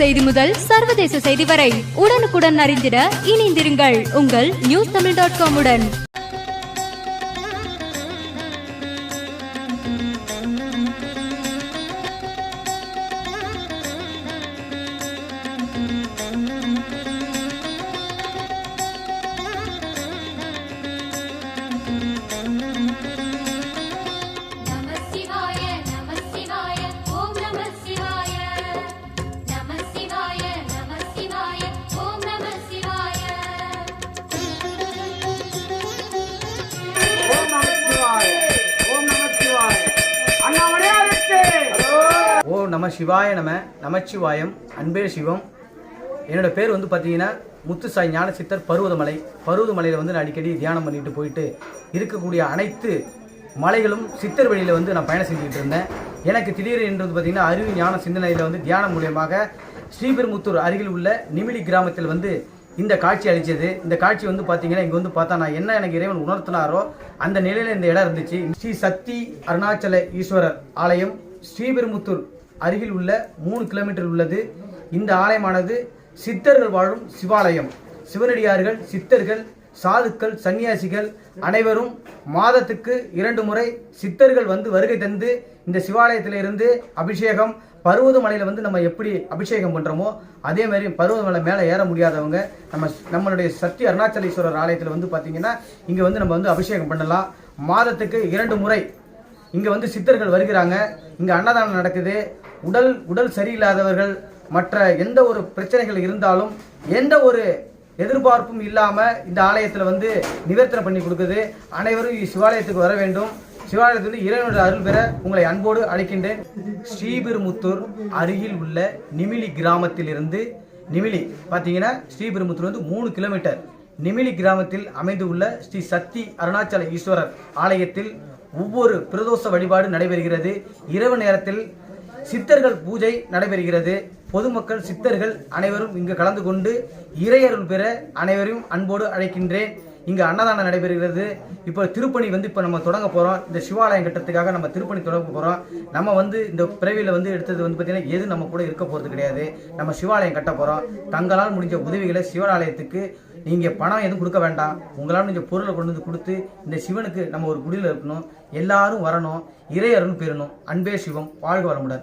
செய்தி முதல் சர்வதேச செய்தி வரை உடனுக்குடன் அறிந்திட இணைந்திருங்கள். உங்கள் நியூஸ் தமிழ் டாட் காம் நம சிவாய நம நமச்சிவாயம் அன்பே சிவம். என்னோட பேர் வந்து பார்த்தீங்கன்னா முத்துசாய் ஞான சித்தர் பருவதமலை. பருவதமலையில் வந்து நான் அடிக்கடி தியானம் பண்ணிட்டு போயிட்டு இருக்கக்கூடிய அனைத்து மலைகளும் சித்தர் வழியில் வந்து நான் பயணம் செஞ்சுக்கிட்டு இருந்தேன். எனக்கு திடீர் என்றது பார்த்தீங்கன்னா அறிவு ஞான சிந்தனையில் வந்து தியானம் மூலியமாக ஸ்ரீபெருமுத்தூர் அருகில் உள்ள நிமிலி கிராமத்தில் வந்து இந்த காட்சி அளிச்சது. இந்த காட்சி வந்து பார்த்தீங்கன்னா இங்கே வந்து பார்த்தா நான் என்ன எனக்கு இறைவன் உணர்த்தினாரோ அந்த நிலையில் இந்த இடம் இருந்துச்சு. ஸ்ரீ சக்தி அருணாச்சல ஈஸ்வரர் ஆலயம் ஸ்ரீபெருமுத்தூர் அருகில் உள்ள மூணு கிலோமீட்டர் உள்ளது. இந்த ஆலயமானது சித்தர்கள் வாழும் சிவாலயம். சிவனடியார்கள் சித்தர்கள் சாதுக்கள் சன்னியாசிகள் அனைவரும் மாதத்துக்கு இரண்டு முறை சித்தர்கள் வந்து வருகை தந்து இந்த சிவாலயத்திலிருந்து அபிஷேகம் பருவதமலையில் வந்து நம்ம எப்படி அபிஷேகம் பண்ணுறோமோ அதே மாதிரி பருவதமலை மேலே ஏற முடியாதவங்க நம்ம நம்மளுடைய சக்தி அருணாச்சலேஸ்வரர் ஆலயத்தில் வந்து பார்த்திங்கன்னா இங்கே வந்து நம்ம வந்து அபிஷேகம் பண்ணலாம். மாதத்துக்கு இரண்டு முறை இங்கே வந்து சித்தர்கள் வருகிறாங்க. இங்கே அன்னதானம் நடக்குது. உடல் உடல் சரியில்லாதவர்கள் மற்ற எந்த ஒரு பிரச்சனைகள் இருந்தாலும் எந்த ஒரு எதிர்பார்ப்பும் இல்லாமல் இந்த ஆலயத்தில் வந்து நிவர்த்தனை பண்ணி கொடுக்குது. அனைவரும் சிவாலயத்துக்கு வர வேண்டும். சிவாலயத்திலிருந்து இறைவனுடைய அருள் பெற உங்களை அன்போடு அழைக்கின்றேன். ஸ்ரீபெருமுத்தூர் அருகில் உள்ள நிமிலி கிராமத்திலிருந்து நிமிலி பார்த்தீங்கன்னா ஸ்ரீபெருமுத்தூர் வந்து மூணு கிலோமீட்டர். நிமிலி கிராமத்தில் அமைந்துள்ள ஸ்ரீ சக்தி அருணாச்சல ஈஸ்வரர் ஆலயத்தில் ஒவ்வொரு பிரதோஷ வழிபாடு நடைபெறுகிறது. இரவு நேரத்தில் சித்தர்கள் பூஜை நடைபெறுகிறது. பொதுமக்கள் சித்தர்கள் அனைவரும் இங்கு கலந்து கொண்டு இறையருள் பெற அனைவரையும் அன்போடு அழைக்கின்றேன். இங்கே அன்னதானம் நடைபெறுகிறது. இப்போ திருப்பணி வந்து இப்போ நம்ம தொடங்க போகிறோம் இந்த சிவாலயம் கட்டத்துக்காக நம்ம திருப்பணி தொடங்க போகிறோம் நம்ம வந்து இந்த பிறவியில் வந்து எடுத்தது வந்து பார்த்தீங்கன்னா எது நம்ம கூட இருக்க போகிறது கிடையாது. நம்ம சிவாலயம் கட்ட போகிறோம் தங்களால் முடிஞ்ச உதவிகளை சிவாலயத்துக்கு நீங்கள் பணம் எதுவும் கொடுக்க வேண்டாம். உங்களால் முடிஞ்ச பொருளை கொண்டு வந்து கொடுத்து இந்த சிவனுக்கு நம்ம ஒரு குடியில் இருக்கணும். எல்லாரும் வரணும். இறையருன்னு பெறணும். அன்பே சிவம். வாழ்க வளமுடன்.